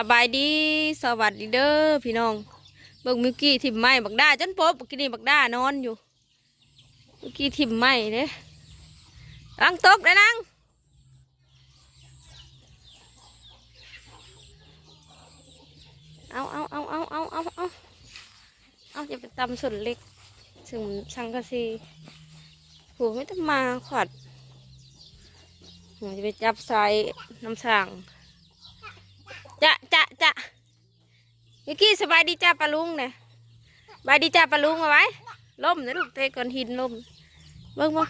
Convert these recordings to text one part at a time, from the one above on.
สบายดีสวัสดีเด้อพี่น้องเบิ่งมิวกี้ทิมไม้บักด้าจนปบกินนี่บักด้านอนอยู่มิวกี้ทิมไม้เด้ลังตกได้นังเอาเอาเอาเอาเอาเอาเอาเอาจะไปตำส่วนเล็กถึงสังกะสีผูไม่ต้องมาขวัดผมจะไปจับใส่น้ำสั่ง จะจะจะ มิกกี้สบายดีจ้าปลาลุงเนี่ยสบายดีจ้าปลาลุงเอาไว้ล่มนะลูกเตะก่อนหินล่มเบิ่งบ่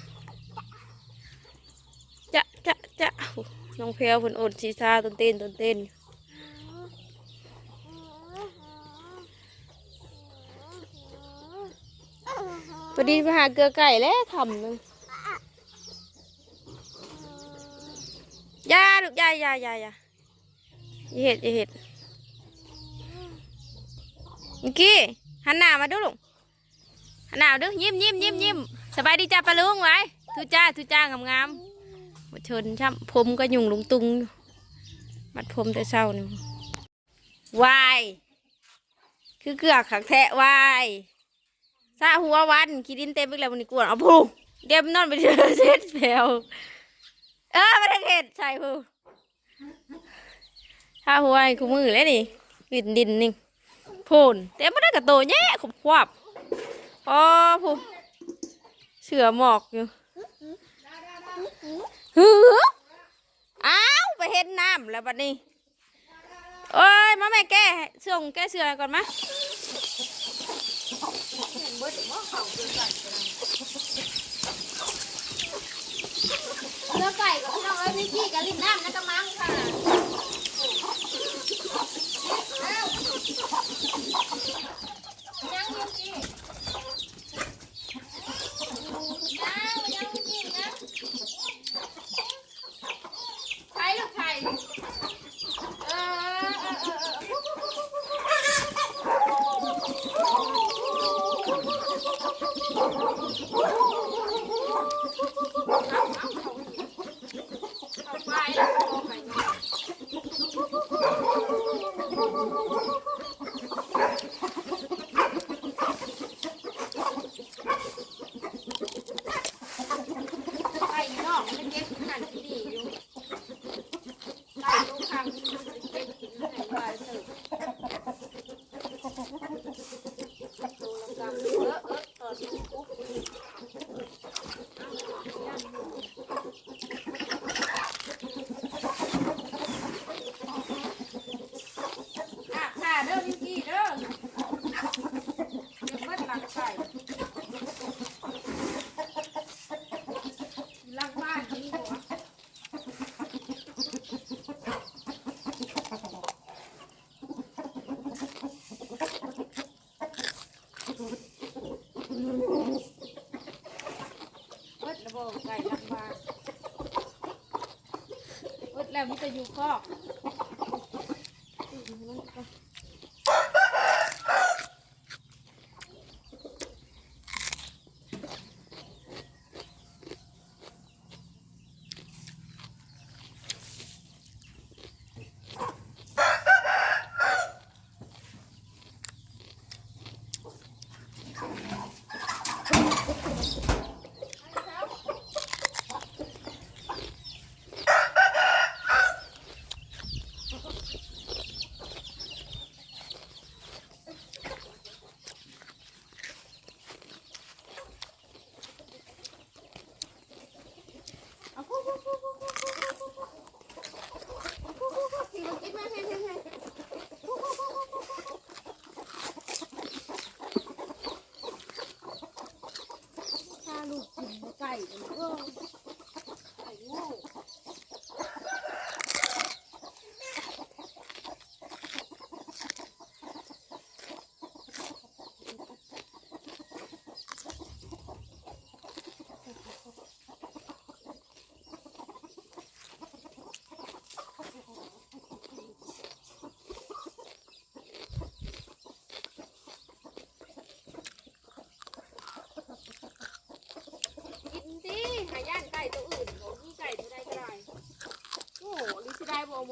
จะจะจะน้องเพลวผนอดชีซาต้นเต้นต้นเต้นพอดีไปหาเกลือไก่แล้วทำหนึงยาลูกยายายายาเห็ดเห็ด มิกกี้หันหน้ามาดูลุงหันหน้ามาดูยิ้มยิ้มยิ้มยิ้มสบายดีจ้าปลาลุงไว้ทุจ้าทุจ้างามงามมาชนช่ำผมก็ยุ่งลุงตุงมัดผมแต่เศร้านี่วายคือเกลือกขักแทะวายซาหัววันขี้ดินเต็มไปแล้ววันนี้กวนเอาพูเดี๋ยวนอนไปเจอเช็ดแผวเออไม่ได้เห็ดใช่พูถ้าหัวไอ้คู่มือเลยนี่ดินดินนี่ พนแต่ไม่ได้กระโตแย่ขบควบอ๋อผู้เสือหมอกอยู่หืออ้าวไปเห็นน้ำแล้วบัดนี้เอ้ยมาแม่แก้เสื่องแก้เสือก่อนมาเนื้อไก่กับพี่น้องเอ้ยพี่กี้กับลิ้นน้ำนะกระมัง Oh, แล้วมันจะอยู่คอก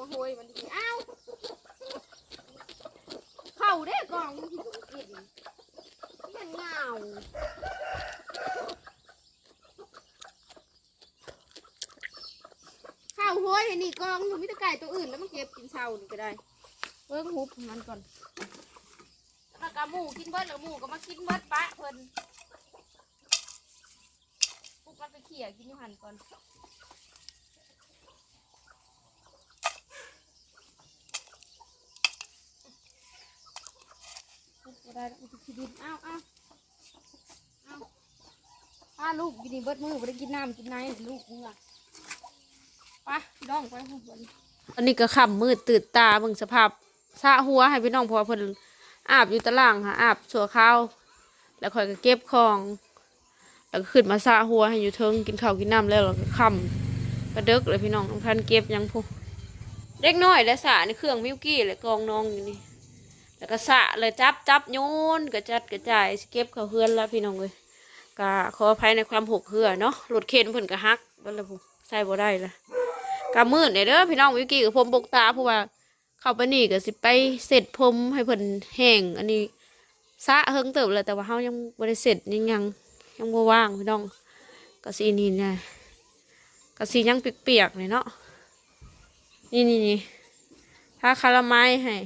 โอ้โหลิซิได้บอกมาโหยมันดีอ้กองที่ผมกินยังเงาข้าวห้วยนนี้กองอยู่มิตรไก่ตัวอื่นแล้วมันเก็บกินเช้านี่ก็ได้เบิ้งหุบมันก่อนแล้วก็หมูกินเบิดแล้วหมูก็มากินเบิดปะเพิ่นปุ๊บมันไปเขี่ยกินอยู่หันก่อน ก็ได้แล้วมันจะดินอ้าวอ้าวอ้าวอ้าลูกกินนี่เบิดมือไม่ได้กินน้ำกินน้ำลูกมึงอะไปพี่น้องไปข้างบนอันนี้ก็ค่ำมืดตื่นตาเบิ่งสภาพสะหัวให้พี่น้องเพอเพิ่นอาบอยู่ตารางค่ะอาบสัวข้าวแล้วค่อยก็เก็บของ แล้วก็ขึ้นมาสะหัวให้อยู่เทิงกินข้าวกินน้ำแล้วเราก็ค่ำกระเดึกเลยพี่น้องท่านเก็บยังพูเล็กน้อยและสระนี่เครื่องมิวกี้และกองน้องอยู่นี่ แล้วก็สะเลยจับจับโยนกระจัดกระจายสเก็บเขาเฮือนแล้วพี่น้องเลยก็ขออภัยในความหกเหือเนาะรถเข็นเพิ่นก็ฮักบิ่นละพูใส่บ่ได้ละกำมืดเนี่ยเด้อพี่น้องวิกกี้กับผมบกตาเพราะว่าเข้าไปนี่ก็สิไปเสร็จผมให้เพิ่นแห้งอันนี้สะเฮิงเติบเลยแต่ว่าเฮายังบ่ได้เสร็จยังยังยังบ่ว่างพี่น้องก็สีนี่นะก็สียังเปียกๆเลยเนาะนี่นี่นี่ถ้าคาราไม้ให้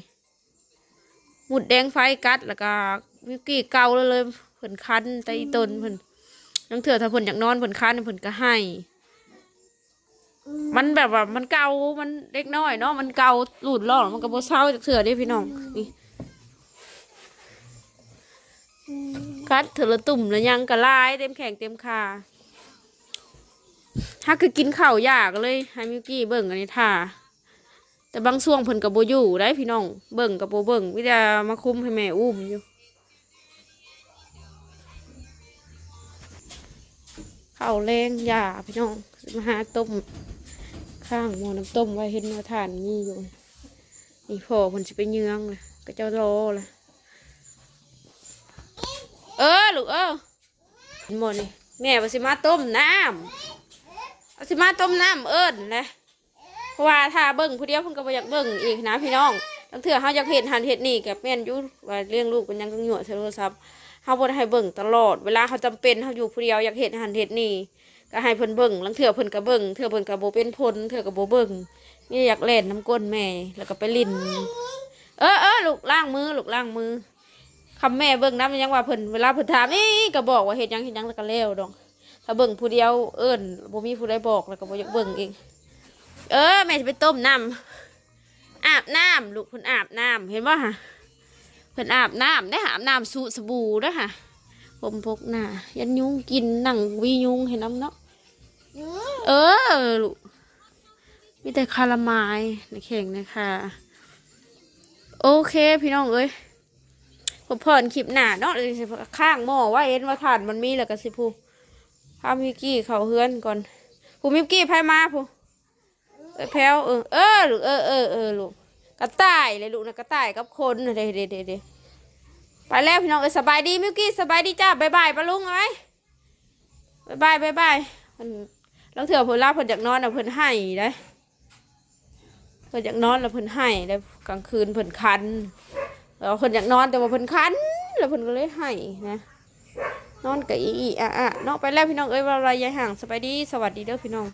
หมุดแดงไฟกัดแล้วก็วิกกี้เกาเลยเลยเพิ่นคันใต้ต้นเพิ่นนังเถื่อถ้าเพิ่นอยากนอนเพิ่นคันเพิ่นก็ให้ มันแบบว่ามันเกามันเล็กน้อยเนาะมันเกาหลุดล่องมันก็บ่เศร้าจากเสือเด้พี่น้องนี่กัดเถื่อละตุ่มละยังกระลายเต็มแข่งเต็มคาถ้าคือกินข้าวยากเลยให้มิวกี้เบิ่งอันนี้ท่า แต่บางช่วงเพิ่นกับโบอยู่ได้พี่น้อง เบิ่งกับโบเบิ่งวิทยามาคุมให้แม่อุ้มอยู่ข้าวแรงยาพี่น้องมาหาต้มข้างหม้อน้ำต้มไว้เห็นว่าทานมีอยู่นี่พ่อเพิ่นสิไปเยื้องเลยก็เจ้ารอเลยเออลูกเออเห็นหมดนี่แม่ว่าสิมาต้มน้ำเอาสิมาต้มน้ำเอิญนะ ราะว่าถ้าเบิ่งผู้เดียวเพิ่นก็บ่อยากเบิ่งอีกนะพี่น้องตั้งเถื่อเฮาอยากเห็นหันเห็ดนี่กับแม่นอยู่ว่าเลี้ยงลูกเป็นยังกังหยวดโทรศัพท์เฮาบ่ได้ให้เบิ่งตลอด เวลาเฮาจำเป็นเฮาอยู่ผู้เดียวอยากเห็นหันเห็ดนี่ก็ให้เพิ่นเบิ่งลังเถื่อเพิ่นก็เบิ่งเถื่อเพิ่นก็บ่เป็นพลเถื่อก็บ่เบิ่งนี่อยากเล่นน้ำก้นแม่แล้วก็ไปลิ้นเออเออลูกล้างมือลูกล้างมือคำแม่เบิ่งน้ำยังว่าเพิ่นเวลาเพิ่นถามนี่ก็บอกว่าเฮ็ดยังเฮ็ดยังแล้วก็แล้วดอกถ้าเบิ่งผู้เดียวเอิ้นบ่มีผู้ใดบอกแล้วก็บ่อยากเบิ่งเอง เออแม่จะไปต้มน้ำอาบน้ำลูกเพิ่นอาบน้ำเห็นบ่ฮะเพิ่นอาบน้ำได้หาอาบน้ำสูสบู่ด้อค่ะผมพกหน้ายันยุงกินหนังวียุงเห็นน้ำเนาะเออลูกมีแต่คาราไมายในแข่งนะคะโอเคพี่น้องเอ้ยผมผ่อนคลิปหนาเนาะข้างหม้อว่าเอ็นว่าถ่านมันมีแล้วก็สิผู้พามิกกี้เขาเฮือนก่อนผู้มิกกี้พายมาผู้ เอ้ยแพลวเออเออลูกเออเออเออลูกกระต่ายเลยลูกนะกระต่ายกับคนเด้เด้เดดไปแล้วพี่น้องเอ้ยสบายดีมิกกี้สบายดีจ้าบายบายปะลุงเอ้ยบายบายบายบายมันแล้วเถื่อเพิ่นลาเพิ่นอยากนอนน่ะเพิ่นให้ได้เพิ่นอยากนอนแล้วเพิ่นให้ได้กลางคืนเพิ่นคันแล้วเพิ่นอยากนอนแต่ว่าเพิ่นคันแล้วเพิ่นก็เลยให้นะนอนกับอีอีอะอะนาะไปแล้วพี่น้องเอ้ยว่าอะไรยายห่างสบายดีสวัสดีเด้อพี่น้อง